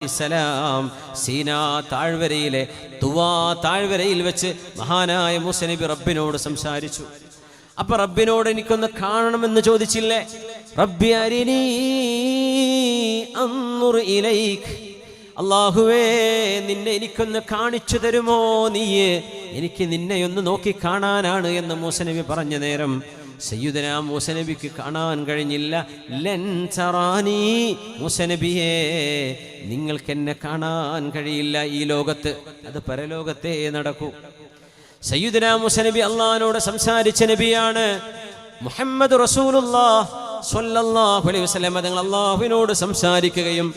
സലാം സീനാ താഴ്വരയിലെ തുവാ താഴ്വരയിൽ വെച്ച് മഹാനായ മുസനബി റബ്ബിനോട് സംസാരിച്ചു. അപ്പൊ റബ്ബിനോട് എനിക്കൊന്ന് കാണണമെന്ന് ചോദിച്ചില്ലേ? റബ്ബി അള്ളാഹുവേ നിന്നെ എനിക്കൊന്ന് കാണിച്ചു തരുമോ നീയെ? എനിക്ക് നിന്നെ ഒന്ന് നോക്കി കാണാനാണ് എന്ന് മൂസനബി പറഞ്ഞ നേരം സയ്യുദന മൂസനബിക്ക് കാണാൻ കഴിഞ്ഞില്ല. ലൻ തറാനീ മൂസനബിയെ നിങ്ങൾക്ക് എന്നെ കാണാൻ കഴിയില്ല ഈ ലോകത്ത്. അത് പരലോകത്തെ നടക്കൂ. സയ്യുദന മുസനബി അള്ളഹാനോട് സംസാരിച്ച നബിയാണ് മുഹമ്മദ് സ്വല്ലല്ലാഹു അലൈഹി വസല്ലം. അള്ളാഹുവിനോട് സംസാരിക്കുകയും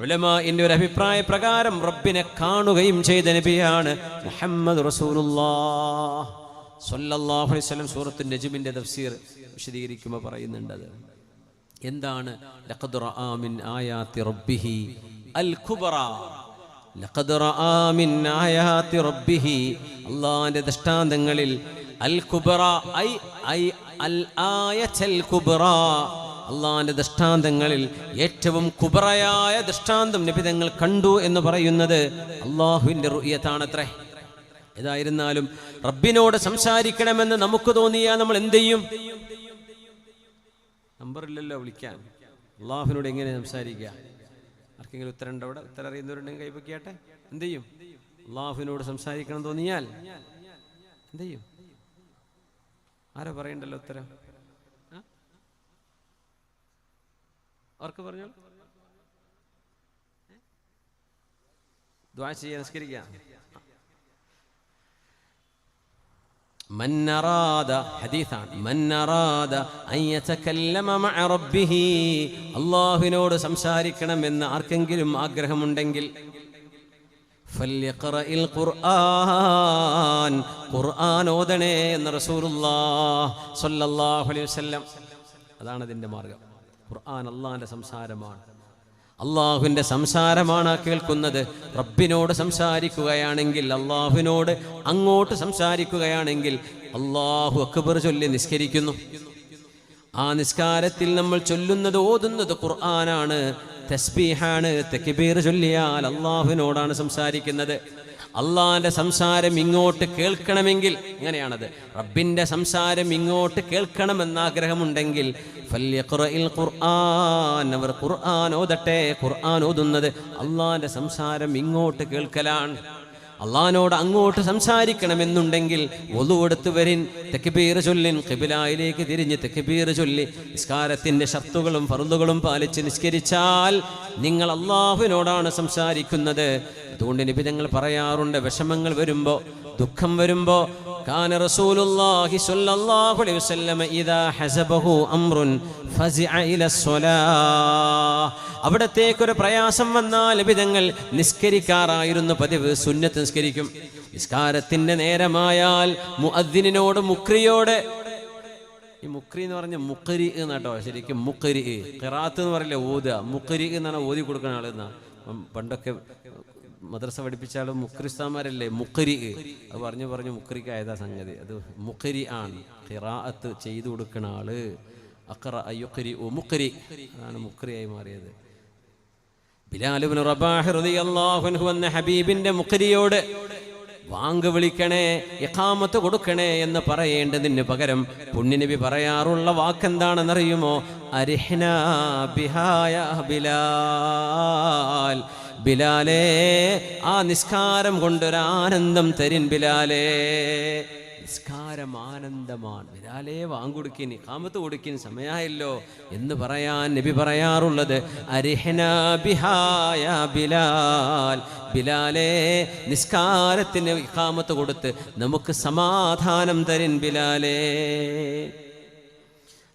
ഉലമാഇന്റെ ഒരു അഭിപ്രായ പ്രകാരം റബ്ബിനെ കാണുകയും ചെയ്ത നബിയാണ് മുഹമ്മദ് റസൂലുള്ളാഹ്. സ്വല്ലല്ലാഹു അലൈഹി വസല്ലം സൂറത്തുൽ നജ്മിന്റെ തഫ്സീർ വിശദീകരിക്കുമ്പോൾ പറയുന്നുണ്ട് എന്താണ്? ലഖദ് റആ മിൻ റബ്ബിഹി അൽ റബ്ബിഹി ദൃഷ്ടാന്തങ്ങളിൽ അൽ ഐ ഐ അൽ ദൃഷ്ടാന്തങ്ങളിൽ ഏറ്റവും കുബറയായ ദൃഷ്ടാന്തം നബി തങ്ങൾ കണ്ടു എന്ന് പറയുന്നത് അള്ളാഹുവിന്റെ റുയത്താണത്രേ ഏതായിരുന്നാലും റബ്ബിനോട് സംസാരിക്കണമെന്ന് നമുക്ക് തോന്നിയാൽ നമ്മൾ എന്ത് ചെയ്യും? നമ്പറില്ലല്ലോ വിളിക്കാൻ. അള്ളാഹുവിനോട് എങ്ങനെ സംസാരിക്കുക? ആർക്കെങ്കിലും ഉത്തരം ഉണ്ടോ അവിടെ? ഉത്തരം അറിയുന്നവരുണ്ടെങ്കിൽ കൈപ്പൊക്കിയാട്ടെ എന്ത് ചെയ്യും? അള്ളാഹുവിനോട് സംസാരിക്കണം തോന്നിയാൽ എന്ത് ചെയ്യും? ആരാ പറയണ്ടല്ലോ ഉത്തരം? അവർക്ക് പറഞ്ഞോളൂ? ദ്വാ ചെയ്യാൻ നിസ്കരിക്കാം. മന്നറാദ ഹദീസാണ്. മന്നറാദ അയ്യ തക്കല്ലമ മഅറബ്ബിഹി അള്ളാഹുവിനോട് സംസാരിക്കണം എന്ന് ആർക്കെങ്കിലും ആഗ്രഹമുണ്ടെങ്കിൽ ഖുർആൻ. ഖുർആൻ ഓതണേ എന്ന് റസൂലുല്ലാഹ് സ്വല്ലല്ലാഹു അലൈഹി വസല്ലം. അതാണ് അതിന്റെ മാർഗം. ഖുർആൻ അള്ളാഹിന്റെ സംസാരമാണ്. അള്ളാഹുവിന്റെ സംസാരമാണ് കേൾക്കുന്നത്. റബ്ബിനോട് സംസാരിക്കുകയാണെങ്കിൽ അള്ളാഹുവിനോട് അങ്ങോട്ട് സംസാരിക്കുകയാണെങ്കിൽ അള്ളാഹു അക്ബർ ചൊല്ലി നിസ്കരിക്കുന്നു. ആ നിസ്കാരത്തിൽ നമ്മൾ ചൊല്ലുന്നത് ഓതുന്നത് ഖുർആനാണ്. തസ്ബീഹാണ് തെക്കിബീർ ചൊല്ലിയാൽ അള്ളാഹുവിനോടാണ് സംസാരിക്കുന്നത്. അള്ളാഹിന്റെ സംസാരം ഇങ്ങോട്ട് കേൾക്കണമെങ്കിൽ ഇങ്ങനെയാണത്. റബ്ബിന്റെ സംസാരം ഇങ്ങോട്ട് കേൾക്കണമെന്ന് ആഗ്രഹമുണ്ടെങ്കിൽ ഖുർആൻ അവർ ഖുർആൻ ഓതട്ടെ ഖുർആൻ ഓതുന്നത് അള്ളാന്റെ സംസാരം ഇങ്ങോട്ട് കേൾക്കലാണ്. അള്ളഹാനോട് അങ്ങോട്ട് സംസാരിക്കണമെന്നുണ്ടെങ്കിൽ ഒതു കൊടുത്തു വരിൻ തെക്കുബീർ ചൊല്ലിൻ കിബിലായിലേക്ക് തിരിഞ്ഞ് തെക്കുബീർ ചൊല്ലി. നിസ്കാരത്തിന്റെ ഷർത്തുകളും ഫറുതുകളും പാലിച്ച് നിസ്കരിച്ചാൽ നിങ്ങൾ അള്ളാഹുവിനോടാണ് സംസാരിക്കുന്നത്. അതുകൊണ്ട് നിബിധങ്ങൾ പറയാറുണ്ട് വിഷമങ്ങൾ വരുമ്പോൾ ദുഃഖം വരുമ്പോ كان رسول الله صلى الله عليه وسلم إذا حزبه أمر فزع إلى الصلاة അവിടത്തേക്കൊരു പ്രയാസം വന്നാൽ വിധങ്ങൾ നിസ്കരിക്കാറായിരുന്നു പതിവ് സുന്നത്ത് നിസ്കരിക്കും നിസ്കാരത്തിന്റെ നേരമായാൽ മുഅദ്ദിനോട് മുക്രിയോട് ഈ മുക്രി എന്ന് പറഞ്ഞ മുക്കരി എന്നാട്ടോ ശരിക്കും മുക്കരി ഖിറാത്ത് എന്ന് പറയില്ല ഓതുക മുക്കരി എന്നാണ് ഓതി കൊടുക്കുന്ന ആൾ എന്നാ ഉം പണ്ടൊക്കെ മദ്രസ പഠിപ്പിച്ചാലും മുക്രിസ്താമാരല്ലേ മുക്കരി അത് പറഞ്ഞു പറഞ്ഞു മുക്രിക്കായതാ സംഗതി. അത് മുക്കരി ആണ്. ഖിറാഅത്ത് ചെയ്തു കൊടുക്കുന്ന ആൾ. അക്കറ അയ്യുക്കരി ഓ മുക്കരി അതാണ് മുക്രിയായി മാറിയത്. ബിലാലുബിൻ റബാഹ് റളിയല്ലാഹു ഹബീബിന്റെ മുക്കരിയോട് വാങ്ക് വിളിക്കണേ ഇഖാമത്ത് കൊടുക്കണേ എന്ന് പറയേണ്ടതിന് പകരം പുണ്യനബി പറയാറുള്ള വാക്കെന്താണെന്നറിയുമോ? അരിഹ്ന ബിഹായ ബിലാൽ. ബിലാലേ ആ നിസ്കാരം കൊണ്ടൊരാനന്ദം തരിൻ ബിലാലേ. നിസ്കാരം ആനന്ദമാണ്. ബിലാലേ വാങ്കൊടുക്കിന് കാമത്ത് കൊടുക്കിന് സമയമായല്ലോ എന്ന് പറയാൻ നബി പറയാറുള്ളത്. അരിഹന ബിഹായ ബിലാൽ. ബിലാലേ നിസ്കാരത്തിന് കാമത്ത് കൊടുത്ത് നമുക്ക് സമാധാനം തരിൻ ബിലാലേ.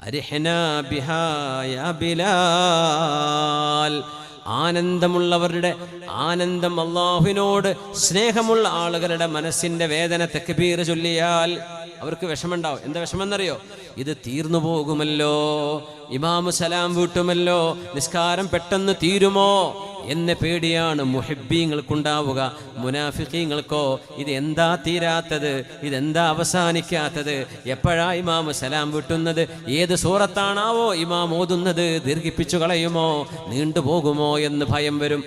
അരിഹന ബിഹായ ബിലാൽ. ആനന്ദമുള്ളവരുടെ ആനന്ദം അള്ളാഹുവിനോട് സ്നേഹമുള്ള ആളുകളുടെ മനസ്സിന്റെ വേദന തെക്കുബീർ ചൊല്ലിയാൽ അവർക്ക് വിഷമുണ്ടാവും എന്താ വിഷമെന്നറിയോ ഇത് തീർന്നു പോകുമല്ലോ. ഇമാമു സലാം വീട്ടുമല്ലോ. നിസ്കാരം പെട്ടെന്ന് തീരുമോ എന്ന പേടിയാണ് മുഹിബീങ്ങൾക്കുണ്ടാവുക മുനാഫിക്കീങ്ങൾക്കോ ഇത് എന്താ തീരാത്തത്? ഇതെന്താ അവസാനിക്കാത്തത്? എപ്പോഴാ ഇമാം സലാം വിട്ടുന്നത്? ഏത് സൂറത്താണാവോ ഇമാം ഓതുന്നത്? ദീർഘിപ്പിച്ചു കളയുമോ? നീണ്ടുപോകുമോ എന്ന് ഭയം വരും.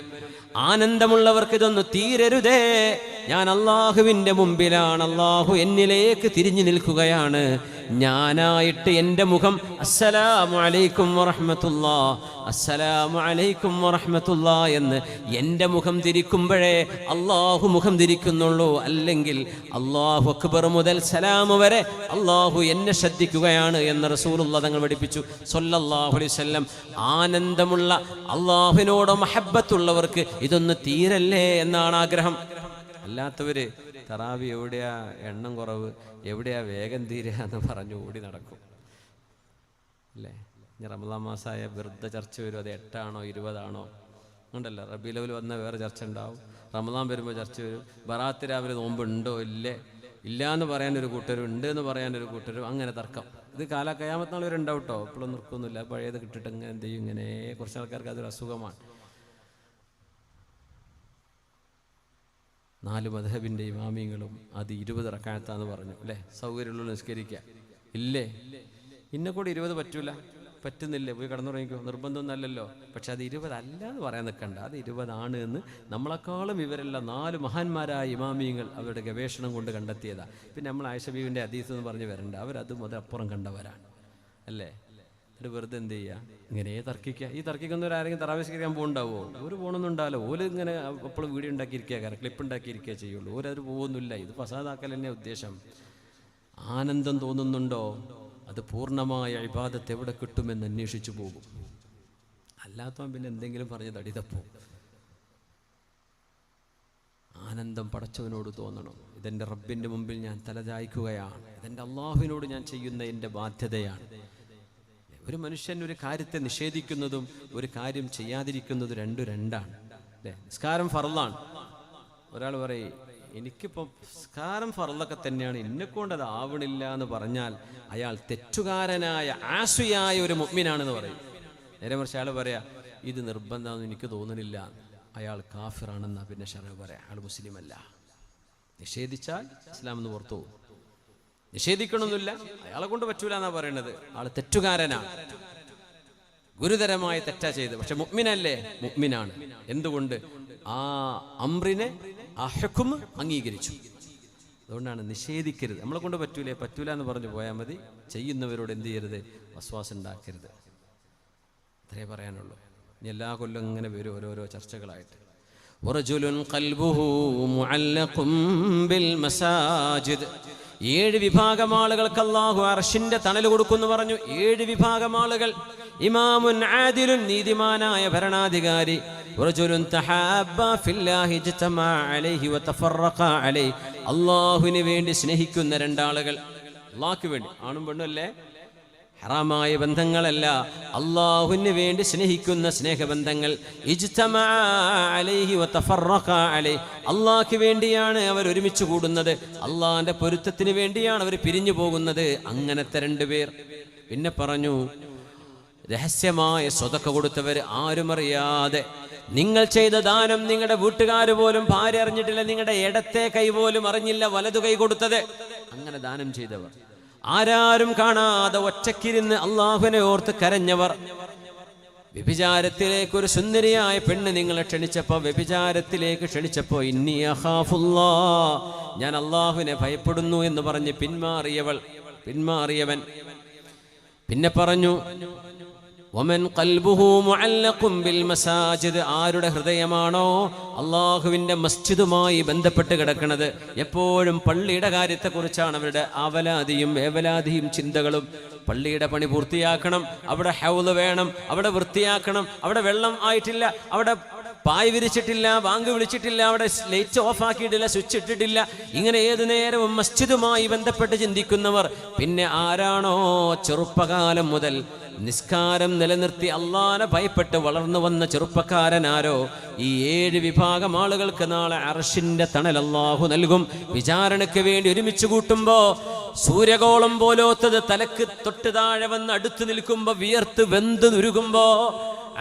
ആനന്ദമുള്ളവർക്ക് ഇതൊന്ന് തീരരുതേ. ഞാൻ അള്ളാഹുവിന്റെ മുമ്പിലാണ്. അള്ളാഹു എന്നിലേക്ക് തിരിഞ്ഞു നിൽക്കുകയാണ്. ഞാനായിട്ട് എന്റെ മുഖം അസ്സലാമു അലൈക്കും വറഹ്മത്തുള്ളാ അസ്സലാമു അലൈക്കും വറഹ്മത്തുള്ളാ എന്ന് എന്റെ മുഖം തിരിക്കുമ്പോഴേ അള്ളാഹു മുഖം തിരിക്കുന്നുള്ളൂ. അല്ലെങ്കിൽ അള്ളാഹു അക്ബർ മുതൽ സലാം വരെ അള്ളാഹു എന്നെ ശ്രദ്ധിക്കുകയാണ് എന്ന് റസൂലുള്ള തങ്ങൾ പഠിപ്പിച്ചു. സൊല്ലാഹു അലൈഹി വസല്ലം. ആനന്ദമുള്ള അള്ളാഹുവിനോട് മഹബത്തുള്ളവർക്ക് ഇതൊന്ന് തീരല്ലേ എന്നാണ് ആഗ്രഹം. അല്ലാത്തവര് തറാവി എവിടെയാ എണ്ണം കുറവ് എവിടെയാ വേഗം തീരുക എന്ന് പറഞ്ഞു ഓടി നടക്കും. അല്ലേ? ഇനി റമദാൻ മാസമായ വൃദ്ധ ചർച്ച വരും അത് എട്ടാണോ ഇരുപതാണോ? ഉണ്ടല്ലോ. റബി ലെവൽ വന്ന വേറെ ചർച്ച ഉണ്ടാവും. റമദാൻ വരുമ്പോൾ ചർച്ച വരും. ബറാത്ത് രാവിലെ നോമ്പ് ഉണ്ടോ? ഇല്ലേ. ഇല്ല എന്ന് പറയാനൊരു കൂട്ടരും ഉണ്ട് എന്ന് പറയാനൊരു കൂട്ടരും. അങ്ങനെ തർക്കം. ഇത് കാല കയാമത്തിനാൾ കേട്ടോ ഇപ്പോഴും നിർക്കൊന്നുമില്ല. പഴയത് കിട്ടിയിട്ട് ഇങ്ങനെ എന്ത് ചെയ്യും? ഇങ്ങനെ കുറച്ച് ആൾക്കാർക്ക് അതൊരു അസുഖമാണ്. നാല് മധബിന്റെ ഇമാമിങ്ങളും അത് ഇരുപത് റക്കായത്താന്ന് പറഞ്ഞു അല്ലേ? സൗകര്യമുള്ള നിസ്കരിക്കുക. ഇല്ലേ? ഇന്നെ കൂടി ഇരുപത് പറ്റൂല. പറ്റുന്നില്ലേ? പോയി കടന്നുറങ്ങിക്കോ. നിർബന്ധമൊന്നുമല്ലല്ലോ പക്ഷെ അത് ഇരുപതല്ല എന്ന് പറയാൻ നിൽക്കണ്ട. അത് ഇരുപതാണ് എന്ന് നമ്മളെക്കാളും ഇവരെല്ല നാല് മഹാന്മാരായ ഇമാമിയങ്ങൾ അവരുടെ ഗവേഷണം കൊണ്ട് കണ്ടെത്തിയതാണ് പിന്നെ നമ്മൾ ആയിഷബീവിന്റെ അതീസ് എന്ന് പറഞ്ഞ് വരണ്ട. അവരത് മുതൽ അപ്പുറം കണ്ടവരാണ്. അല്ലേ? എന്നിട്ട് വെറുതെ എന്ത് ചെയ്യുക ഇങ്ങനെ തർക്കിക്കുക ഈ തർക്കിക്കുന്നവരാരെങ്കിലും തറാവിസ്കരിക്കാൻ പോകുന്നുണ്ടാവോ ഒരു പോകണമെന്നുണ്ടാവല്ലോ ഓൽ ഇങ്ങനെ എപ്പോഴും വീഡിയോ ഉണ്ടാക്കിയിരിക്കുക ക്ലിപ്പ് ഉണ്ടാക്കിയിരിക്കുക ചെയ്യുള്ളൂ. ഓരത് പോകുന്നില്ല ഇത് ഫസാദാക്കൽ തന്നെ ഉദ്ദേശം. ആനന്ദം തോന്നുന്നുണ്ടോ? അത് പൂർണമായ ഇബാദത്ത് എവിടെ കിട്ടുമെന്ന് അന്വേഷിച്ചു പോകും. അല്ലാത്തവൻ പിന്നെ എന്തെങ്കിലും പറഞ്ഞ് തടിതപ്പോ. ആനന്ദം പടച്ചവനോട് തോന്നണം. ഇതെന്റെ റബ്ബിന്റെ മുമ്പിൽ ഞാൻ തലചായ്ക്കുകയാണ് ഇതെന്റെ അള്ളാഹുവിനോട് ഞാൻ ചെയ്യുന്ന എന്റെ ബാധ്യതയാണ്. ഒരു മനുഷ്യൻ ഒരു കാര്യത്തെ നിഷേധിക്കുന്നതും ഒരു കാര്യം ചെയ്യാതിരിക്കുന്നതും രണ്ടു രണ്ടാണ്. അല്ലേ നിസ്കാരം ഫറലാണ് ഒരാൾ പറയും എനിക്കിപ്പോൾ നിസ്കാരം ഫറലൊക്കെ തന്നെയാണ്. എന്നെക്കൊണ്ട് അത് ആവണില്ല എന്ന് പറഞ്ഞാൽ അയാൾ തെറ്റുകാരനായ ആശയായ ഒരു മുഗ്മിനാണെന്ന് പറയും. നേരെ മറിച്ച് അയാൾ പറയാ ഇത് നിർബന്ധമെന്ന് എനിക്ക് തോന്നുന്നില്ല അയാൾ കാഫിറാണെന്നാ പിന്നെ ഷറ പറയാം. അയാൾ മുസ്ലിം അല്ല നിഷേധിച്ചാൽ ഇസ്ലാം എന്ന് പുറത്തു പോകും. നിഷേധിക്കണമെന്നില്ല അയാളെ കൊണ്ട് പറ്റൂല എന്നാ പറയണത് ആള് തെറ്റുകാരനാണ് ഗുരുതരമായ തെറ്റാ ചെയ്ത് പക്ഷെ മുഗ്മിനല്ലേ മുഗ്മിനാണ് എന്തുകൊണ്ട് ആ അമ്രിനെ ആ ഹെക്കും അംഗീകരിച്ചു അതുകൊണ്ടാണ് നിഷേധിക്കരുത് നമ്മളെ കൊണ്ട് പറ്റൂലേ പറ്റൂല എന്ന് പറഞ്ഞു പോയാൽ മതി ചെയ്യുന്നവരോട് എന്ത് ചെയ്യരുത് വസ്വാസം ഉണ്ടാക്കരുത് അത്രേ പറയാനുള്ളൂ ഇനി എല്ലാ കൊല്ലം ഇങ്ങനെ വരും ഓരോരോ ചർച്ചകളായിട്ട് ورجل قلبه معلق بالمساجد ഏഴ് വിഭാഗം ആളുകൾക്ക് അള്ളാഹു അർഷിന്റെ തണൽ കൊടുക്കുന്നു പറഞ്ഞു. ഏഴ് വിഭാഗം ആളുകൾ. ഇമാമുൻ ആദിലുൻ നീതിമാനായ ഭരണാധികാരി. അള്ളാഹുവിന് വേണ്ടി സ്നേഹിക്കുന്ന രണ്ടാളുകൾ. അള്ളാഹ്ക്ക് വേണ്ടി. ആണും പെണ്ണും അല്ലേ? ഹറാമായ ബന്ധങ്ങളല്ല. അള്ളാഹുവിന് വേണ്ടി സ്നേഹിക്കുന്ന സ്നേഹബന്ധങ്ങൾ. അള്ളാഹ്ക്ക് വേണ്ടിയാണ് അവർ ഒരുമിച്ച് കൂടുന്നത്. അള്ളാഹിന്റെ പൊരുത്തത്തിന് വേണ്ടിയാണ് അവർ പിരിഞ്ഞു പോകുന്നത്. അങ്ങനത്തെ രണ്ടുപേർ പിന്നെ പറഞ്ഞു രഹസ്യമായ സ്വതക്ക കൊടുത്തവർ ആരും അറിയാതെ. നിങ്ങൾ ചെയ്ത ദാനം നിങ്ങളുടെ വീട്ടുകാർ പോലും ഭാര്യ അറിഞ്ഞിട്ടില്ല. നിങ്ങളുടെ ഇടത്തെ കൈ പോലും അറിഞ്ഞില്ല. വലതു കൈ കൊടുത്തത്. അങ്ങനെ ദാനം ചെയ്തവർ. ആരാരും കാണാതെ ഒറ്റക്കിരുന്ന് അള്ളാഹുവിനെ ഓർത്ത് കരഞ്ഞവർ. വ്യഭിചാരത്തിലേക്ക് ഒരു സുന്ദരിയായ പെണ്ണ് നിങ്ങളെ ക്ഷണിച്ചപ്പോ വ്യഭിചാരത്തിലേക്ക് ക്ഷണിച്ചപ്പോ ഇന്നി ഞാൻ അള്ളാഹുവിനെ ഭയപ്പെടുന്നു എന്ന് പറഞ്ഞ് പിന്മാറിയവൾ പിന്മാറിയവൻ. പിന്നെ പറഞ്ഞു വമൻ قلبه معلق بالمساجد ആരുടെ ഹൃദയമാണോ അള്ളാഹുവിന്റെ മസ്ജിദുമായി ബന്ധപ്പെട്ട് കിടക്കുന്നത്? എപ്പോഴും പള്ളിയുടെ കാര്യത്തെക്കുറിച്ചാണ് അവരുടെ അവലാതിയും വേവലാതിയും ചിന്തകളും. പള്ളിയുടെ പണി പൂർത്തിയാക്കണം അവിടെ ഹൗൽ വേണം അവിടെ വൃത്തിയാക്കണം അവിടെ വെള്ളം ആയിട്ടില്ല അവിടെ പായ് വിരിച്ചിട്ടില്ല ബാങ്ക് വിളിച്ചിട്ടില്ല അവിടെ ലൈറ്റ് ഓഫ് ആക്കിയിട്ടില്ല സ്വിച്ച് ഇട്ടിട്ടില്ല. ഇങ്ങനെ ഏതു നേരവും മസ്ജിദുമായി ബന്ധപ്പെട്ട് ചിന്തിക്കുന്നവർ പിന്നെ ആരാണോ ചെറുപ്പകാലം മുതൽ നിസ്കാരം നിലനിർത്തി അള്ളാനെ ഭയപ്പെട്ട് വളർന്നു വന്ന ചെറുപ്പക്കാരനാരോ ഈ ഏഴ് വിഭാഗം ആളുകൾക്ക് നാളെ അർഷിന്റെ തണൽ അള്ളാഹു നൽകും. വിചാരണയ്ക്ക് വേണ്ടി ഒരുമിച്ച് കൂട്ടുമ്പോ സൂര്യഗോളം പോലോത്തത് തലക്ക് തൊട്ട് താഴെ വന്ന് അടുത്ത് നിൽക്കുമ്പോ വിയർത്ത് വെന്ത് നുരുകുമ്പോ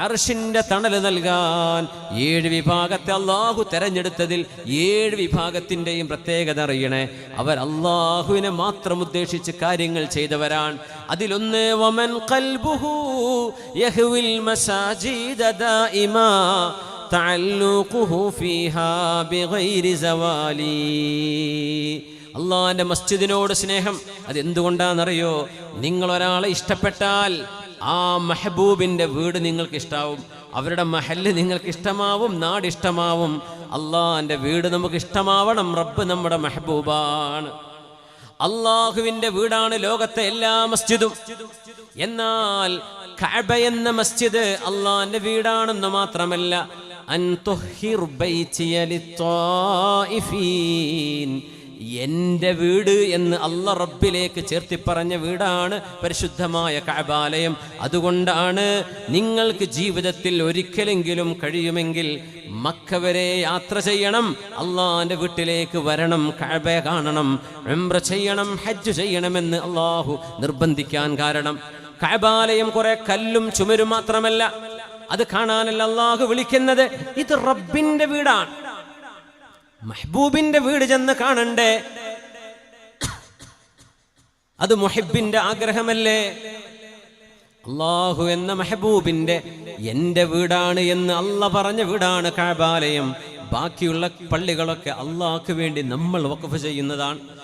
അർഷിന്റെ തണൽ നൽകാൻ ഏഴ് വിഭാഗത്തെ അള്ളാഹു തെരഞ്ഞെടുത്തതിൽ ഏഴ് വിഭാഗത്തിന്റെയും പ്രത്യേകത അറിയണേ അവർ അള്ളാഹുവിനെ മാത്രം ഉദ്ദേശിച്ച് കാര്യങ്ങൾ ചെയ്തവരാണ് അതിലൊന്ന് വമൻ ഖൽബുഹു യഹ്വിൽ മസാജിദ ദായിമാ تعلقه فيها بغير زوال അള്ളാന്റെ മസ്ജിദിനോട് സ്നേഹം അതെന്തുകൊണ്ടാണെന്നറിയോ നിങ്ങൾ ഒരാളെ ഇഷ്ടപ്പെട്ടാൽ ആ മെഹബൂബിന്റെ വീട് നിങ്ങൾക്ക് ഇഷ്ടാവും അവരുടെ മഹൽ നിങ്ങൾക്ക് ഇഷ്ടമാവും നാട് ഇഷ്ടമാവും അള്ളാന്റെ വീട് നമുക്ക് ഇഷ്ടമാവണം റബ്ബ് നമ്മുടെ മെഹബൂബാണ്. അള്ളാഹുവിന്റെ വീടാണ് ലോകത്തെ എല്ലാ മസ്ജിദും. എന്നാൽ കഅബ എന്ന മസ്ജിദ് അള്ളാഹിന്റെ വീടാണെന്ന് മാത്രമല്ല അൻ തുഹിർ. എന്റെ വീട് എന്ന് അല്ല റബ്ബിലേക്ക് ചേർത്തി പറഞ്ഞ വീടാണ് പരിശുദ്ധമായ കഅബാലയം. അതുകൊണ്ടാണ് നിങ്ങൾക്ക് ജീവിതത്തിൽ ഒരിക്കലെങ്കിലും കഴിയുമെങ്കിൽ മക്ക വരെ യാത്ര ചെയ്യണം. അള്ളാന്റെ വീട്ടിലേക്ക് വരണം കഅബ കാണണം ഉംറ ചെയ്യണം ഹജ്ജ് ചെയ്യണമെന്ന് അള്ളാഹു നിർബന്ധിക്കാൻ കാരണം. കഅബാലയം കുറെ കല്ലും ചുമരും മാത്രമല്ല അത് കാണാനല്ല അള്ളാഹു വിളിക്കുന്നത് ഇത് റബ്ബിന്റെ വീടാണ്. മെഹബൂബിന്റെ വീട് ചെന്ന് കാണണ്ടേ? അത് മുഹിബിന്റെ ആഗ്രഹമല്ലേ? അള്ളാഹു എന്ന മെഹബൂബിന്റെ എന്റെ വീടാണ് എന്ന് അല്ല പറഞ്ഞ വീടാണ് കാബാലയം. ബാക്കിയുള്ള പള്ളികളൊക്കെ അള്ളാഹ്ക്ക് വേണ്ടി നമ്മൾ വഖഫ് ചെയ്യുന്നതാണ്.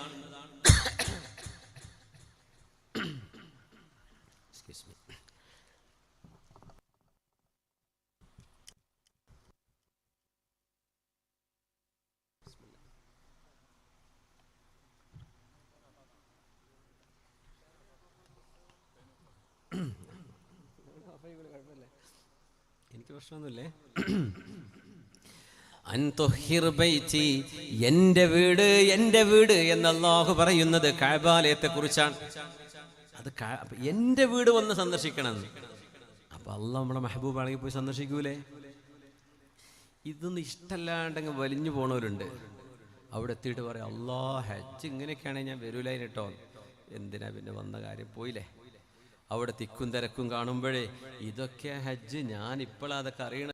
എനിക്ക് പ്രശ്നമൊന്നുമില്ലേ? അൻതുഹിർ എന്റെ വീട് എന്റെ വീട് എന്ന് അള്ളാഹു പറയുന്നത് കാബാലയത്തെ കുറിച്ചാണ് അത് എന്റെ വീട് വന്ന് സന്ദർശിക്കണം. അപ്പൊ അല്ല നമ്മളെ മെഹബൂബ് ആണെങ്കിൽ പോയി സന്ദർശിക്കൂലേ? ഇതൊന്നും ഇഷ്ടമല്ലാണ്ടെങ്കിൽ വലിഞ്ഞു പോണവരുണ്ട്. അവിടെ എത്തിയിട്ട് പറയാം അള്ളാ ഹജ്ജ് ഇങ്ങനെയൊക്കെയാണെങ്കിൽ ഞാൻ വരൂലായി കേട്ടോ എന്തിനാ പിന്നെ വന്ന കാര്യം? പോയില്ലേ? അവിടെ തിക്കും തിരക്കും കാണുമ്പോഴേ ഇതൊക്കെ ഹജ്ജ് ഞാൻ ഇപ്പോഴാ അതൊക്കെ അറിയണ